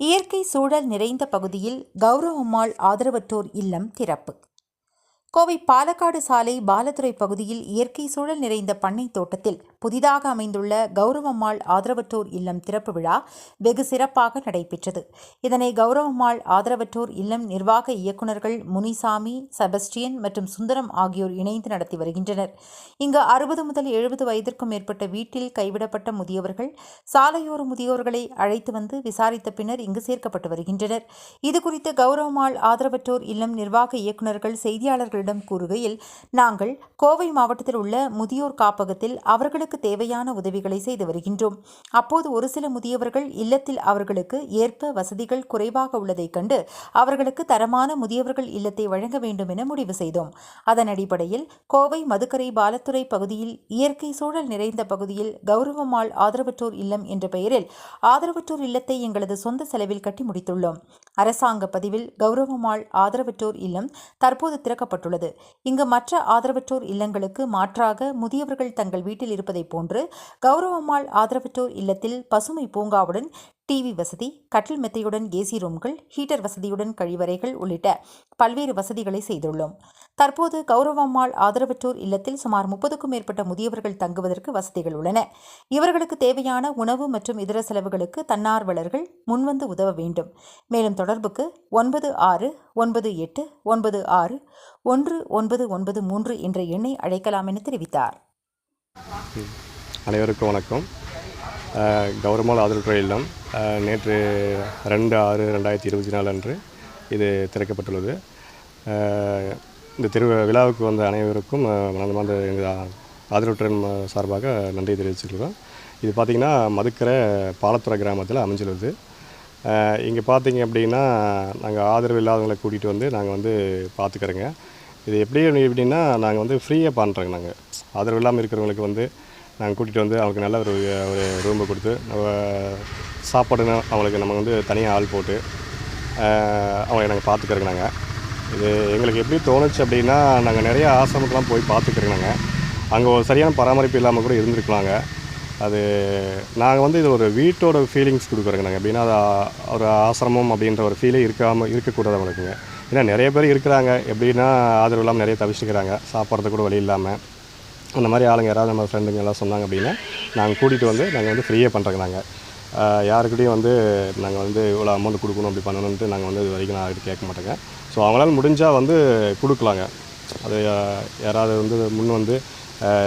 இயற்கை சூழல் நிறைந்த பகுதியில் கௌரவம்மாள் ஆதரவற்றோர் இல்லம் திறப்பு. கோவை பாலக்காடு சாலை பாலதுறை பகுதியில் இயற்கை சூழல் நிறைந்த பண்ணை தோட்டத்தில் புதிதாக அமைந்துள்ள கௌரவம்மாள் ஆதரவற்றோர் இல்லம் திறப்பு விழா வெகு சிறப்பாக நடைபெற்றது. இதனை கௌரவம்மாள் ஆதரவற்றோர் இல்லம் நிர்வாக இயக்குநர்கள் முனிசாமி செபஸ்டியன் மற்றும் சுந்தரம் ஆகியோர் இணைந்து நடத்தி வருகின்றனர். இங்கு அறுபது முதல் எழுபது வயதிற்கும் மேற்பட்ட வீட்டில் கைவிடப்பட்ட முதியவர்கள் சாலையோர முதியோர்களை அழைத்து வந்து விசாரித்த பின்னர் இங்கு சேர்க்கப்பட்டு வருகின்றனர். இதுகுறித்து கௌரவம்மாள் ஆதரவற்றோர் இல்லம் நிர்வாக இயக்குநர்கள் செய்தியாளர்களிடம் கூறுகையில் நாங்கள் கோவை மாவட்டத்தில் உள்ள முதியோர் காப்பகத்தில் அவர்களுக்கு தேவையான உதவிகளை செய்து வருகின்றோம். அப்போது ஒரு சில முதியவர்கள் இல்லத்தில் அவர்களுக்கு ஏற்ப வசதிகள் குறைவாக உள்ளதைக் கண்டு அவர்களுக்கு தரமான முதியவர்கள் இல்லத்தை வழங்க வேண்டும் என முடிவு செய்தோம். அதன் அடிப்படையில் கோவை மதுக்கரை பாலத்துறை பகுதியில் இயற்கை சூழல் நிறைந்த பகுதியில் கௌரவமாள் ஆதரவற்றோர் இல்லம் என்ற பெயரில் ஆதரவற்றோர் இல்லத்தை எங்களது சொந்த செலவில் கட்டி முடித்துள்ளோம். அரசாங்க பதிவில் கௌரவமாள் ஆதரவற்றோர் இல்லம் தற்போது திறக்கப்பட்டுள்ளது. இங்கு மற்ற ஆதரவற்றோர் இல்லங்களுக்கு மாற்றாக முதியவர்கள் தங்கள் வீட்டில் இருப்பதைப் போன்று கௌரவமாள் ஆதரவற்றோர் இல்லத்தில் பசுமை பூங்காவுடன் டிவி வசதி கட்டில் மெத்தையுடன் ஏசி ரூம்கள் ஹீட்டர் வசதியுடன் கழிவறைகள் உள்ளிட்ட பல்வேறு வசதிகளை செய்துள்ளோம். தற்போது கௌரவம்மாள் ஆதரவற்றோர் இல்லத்தில் சுமார் முப்பதுக்கும் மேற்பட்ட முதியவர்கள் தங்குவதற்கு வசதிகள் உள்ளன. இவர்களுக்கு தேவையான உணவு மற்றும் இதர செலவுகளுக்கு தன்னார்வலர்கள் முன்வந்து உதவ வேண்டும். மேலும் தொடர்புக்கு ஒன்பது ஆறு ஒன்பது எட்டு ஒன்பது ஆறு ஒன்று ஒன்பது ஒன்பது மூன்று என்ற எண்ணை அழைக்கலாம் என தெரிவித்தார். அனைவருக்கும் வணக்கம். கௌரமால் ஆதரவற்ற இல்லம் நேற்று ரெண்டு ஆறு ரெண்டாயிரத்தி இருபத்தி நாலு அன்று இது திறக்கப்பட்டுள்ளது. இந்த திரு விழாவுக்கு வந்த அனைவருக்கும் மனமார்ந்த எங்கள் ஆதரவுற்றன் சார்பாக நன்றி தெரிவிச்சுக்கிறோம். இது பார்த்திங்கன்னா மதுக்கரை பாலத்துறை கிராமத்தில் அமைஞ்சுள்ளது. இங்கே பார்த்தீங்க அப்படின்னா நாங்கள் ஆதரவு இல்லாதவங்களை கூட்டிகிட்டு வந்து நாங்கள் வந்து பார்த்துக்கிறோங்க இது எப்படி எப்படின்னா நாங்கள் வந்து ஃப்ரீயாக பண்ணுறோங்க நாங்கள் ஆதரவு இல்லாமல் இருக்கிறவங்களுக்கு வந்து நாங்கள் கூட்டிகிட்டு வந்து அவளுக்கு நல்ல ஒரு ஒரு ரூமை கொடுத்து நம்ம சாப்பாடுனா அவளுக்கு நம்ம வந்து தனியாக ஆள் போட்டு அவளை நாங்கள் பார்த்துக்கிறோங்க நாங்கள் இது எங்களுக்கு எப்படி தோணுச்சு அப்படின்னா நாங்கள் நிறைய ஆசிரமத்தெலாம் போய் பார்த்துக்கிறோங்க நாங்கள் அங்கே ஒரு சரியான பராமரிப்பு இல்லாமல் கூட இருந்திருக்கலாங்க. அது நாங்கள் வந்து இது ஒரு வீட்டோட ஃபீலிங்ஸ் கொடுக்குறோங்க நாங்கள் எப்படின்னா அது ஒரு ஆசிரமம் அப்படின்ற ஒரு ஃபீலே இருக்காமல் இருக்கக்கூடாது அவங்களுக்குங்க ஏன்னா நிறைய பேர் இருக்கிறாங்க. எப்படின்னா ஆதரவு இல்லாமல் நிறைய தவிச்சுக்கிறாங்க சாப்பிட்றது கூட வழி இல்லாமல் அந்த மாதிரி ஆளுங்க யாராவது நம்ம ஃப்ரெண்டுங்க எல்லாம் சொன்னாங்க அப்படின்னா நாங்கள் கூட்டிகிட்டு வந்து நாங்கள் வந்து ஃப்ரீயாக பண்ணுறோங்க நாங்கள் யாருக்கிட்டையும் வந்து நாங்கள் வந்து இவ்வளோ அமௌண்ட் கொடுக்கணும் அப்படி பண்ணணுன்ட்டு நாங்கள் வந்து இது வரைக்கும் நான் கேட்க மாட்டேங்க. ஸோ அவங்களால முடிஞ்சால் வந்து கொடுக்கலாங்க. அது யாராவது வந்து முன் வந்து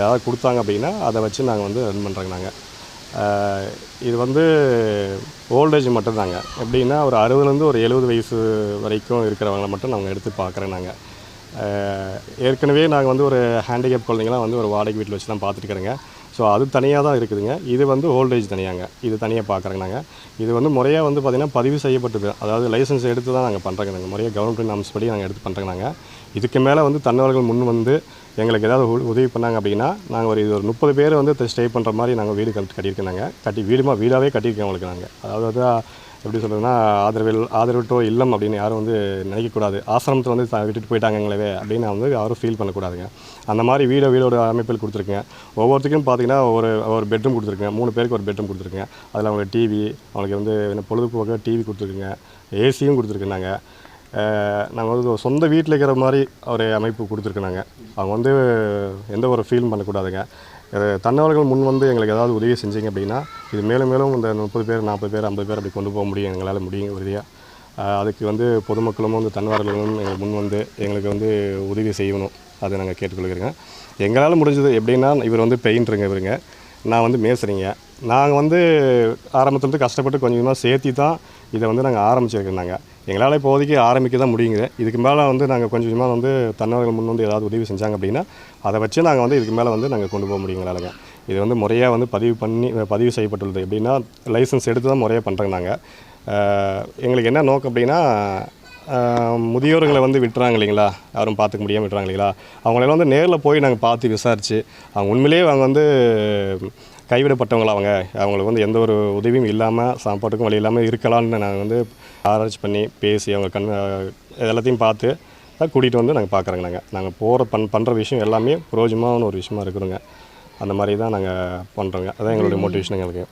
யாராவது கொடுத்தாங்க அப்படின்னா அதை வச்சு நாங்கள் வந்து ரன் பண்ணுறோங்க நாங்கள் இது வந்து ஓல்டேஜ் மட்டும்தாங்க. எப்படின்னா ஒரு அறுபதுலேருந்து ஒரு எழுபது வயசு வரைக்கும் இருக்கிறவங்கள மட்டும் நாங்கள் எடுத்து பார்க்குறேன் நாங்கள் ஏற்கனவே நாங்கள் வந்து ஒரு ஹேண்டிகேப் குழந்தைங்களாம் வந்து ஒரு வாடகை வீட்டில் வச்சு தான் பார்த்துட்டுக்கிறேங்க ஸோ அது தனியாக தான் இருக்குதுங்க. இது வந்து ஓல்டேஜ் தனியாங்க. இது தனியாக பார்க்குறேங்க நாங்கள் இது வந்து முறையாக வந்து பார்த்திங்கன்னா பதிவு செய்யப்பட்டது. அதாவது லைசன்ஸ் எடுத்து தான் நாங்கள் பண்ணுறோங்க நாங்கள் முறையாக கவர்மெண்ட் நாம்ஸ் படி நாங்கள் எடுத்து பண்ணுறோங்க நாங்கள் இதுக்கு மேலே வந்து தன்னவர்கள் முன் வந்து எங்களுக்கு ஏதாவது உதவி பண்ணாங்க அப்படின்னா நாங்கள் ஒரு இது ஒரு முப்பது பேர் வந்து ஸ்டே பண்ணுற மாதிரி நாங்கள் வீடு கட்டி கட்டியிருக்கோம் நாங்கள் கட்டி வீடுமா வீடாகவே கட்டியிருக்கோம் அவங்களுக்கு நாங்கள் அதாவது எப்படி சொல்கிறதுனா ஆதரவில் ஆதரவிட்டோ இல்லம் அப்படின்னு யாரும் வந்து நினைக்கக்கூடாது. ஆசிரமத்தில் வந்து விட்டுட்டு போயிட்டாங்களே அப்படின்னு வந்து யாரும் ஃபீல் பண்ணக்கூடாதுங்க. அந்த மாதிரி வீடோ வீடோட அமைப்பில் கொடுத்துருக்குங்க ஒவ்வொருத்துக்கும் பார்த்தீங்கன்னா ஒரு ஒரு பெட்ரூம் கொடுத்துருக்கேன். மூணு பேருக்கு ஒரு பெட்ரூம் கொடுத்துருக்குங்க அதில் அவங்களுக்கு டிவி அவங்களுக்கு வந்து என்ன பொழுதுபோக்க டிவி கொடுத்துருக்குங்க. ஏசியும் கொடுத்துருக்கேன் நாங்கள் நாங்கள் வந்து சொந்த வீட்டில் இருக்கிற மாதிரி ஒரு அமைப்பு கொடுத்துருக்குறாங்க அவங்க வந்து எந்த ஒரு ஃபீலும் பண்ணக்கூடாதுங்க. தன்னவர்கள் முன் வந்து எங்களுக்கு ஏதாவது உதவி செஞ்சீங்க அப்படின்னா இது மேலும் மேலும் இந்த முப்பது பேர் நாற்பது பேர் ஐம்பது பேர் அப்படி கொண்டு போக முடியும் எங்களால் முடியும் உறுதியாக அதுக்கு வந்து பொதுமக்களும் வந்து தன்னார்வலர்களும் எங்களுக்கு முன் வந்து எங்களுக்கு வந்து உதவி செய்யணும். அதை நாங்கள் கேட்டுக்கொள்கிறேங்க. எங்களால் முடிஞ்சது எப்படின்னா இவர் வந்து பெயிண்ட்ருங்க இவருங்க. நான் வந்து மேசுறீங்க நாங்கள் வந்து ஆரம்பத்துலேருந்து கஷ்டப்பட்டு கொஞ்சமாக சேர்த்தி தான் இதை வந்து நாங்கள் ஆரம்பிச்சிருக்கோம் நாங்கள் எங்களால் இப்போதைக்கு ஆரம்பிக்க தான் முடியுங்க. இதுக்கு மேலே வந்து நாங்கள் கொஞ்சம் கொஞ்சமாக வந்து தன்னவர்கள் முன் வந்து ஏதாவது உதவி செஞ்சாங்க அப்படின்னா அதை வச்சு நாங்கள் வந்து இதுக்கு மேலே வந்து நாங்கள் கொண்டு போக முடியும் இது வந்து முறையாக வந்து பதிவு பண்ணி பதிவு செய்யப்பட்டுள்ளது. எப்படின்னா லைசன்ஸ் எடுத்து தான் முறையாக பண்ணுறாங்க நாங்கள் எங்களுக்கு என்ன நோக்கம் அப்படின்னா முதியோர்களை வந்து விட்டுறாங்க இல்லைங்களா? யாரும் பார்த்துக்க முடியாமல் விட்டுறாங்க இல்லைங்களா? அவங்களெல்லாம் வந்து நேரில் போய் நாங்கள் பார்த்து விசாரித்து அவங்க உண்மையிலேயே அவங்க வந்து கைவிடப்பட்டவங்களா அவங்க அவங்களுக்கு வந்து எந்த ஒரு உதவியும் இல்லாமல் சாப்பாட்டுக்கும் வழி இல்லாமல் இருக்கலாம்னு நாங்கள் வந்து ஆராய்ச்சி பண்ணி பேசி அவங்க கண் எல்லாத்தையும் பார்த்து கூட்டிகிட்டு வந்து நாங்கள் பார்க்குறோங்க நாங்கள் நாங்கள் போகிற பண் பண்ணுற விஷயம் எல்லாமே புரோஜனமான ஒரு விஷயமா இருக்கிறோங்க அந்த மாதிரி தான் நாங்கள் பண்ணுறோங்க அதான் எங்களுடைய மோட்டிவேஷன் எங்களுக்கு.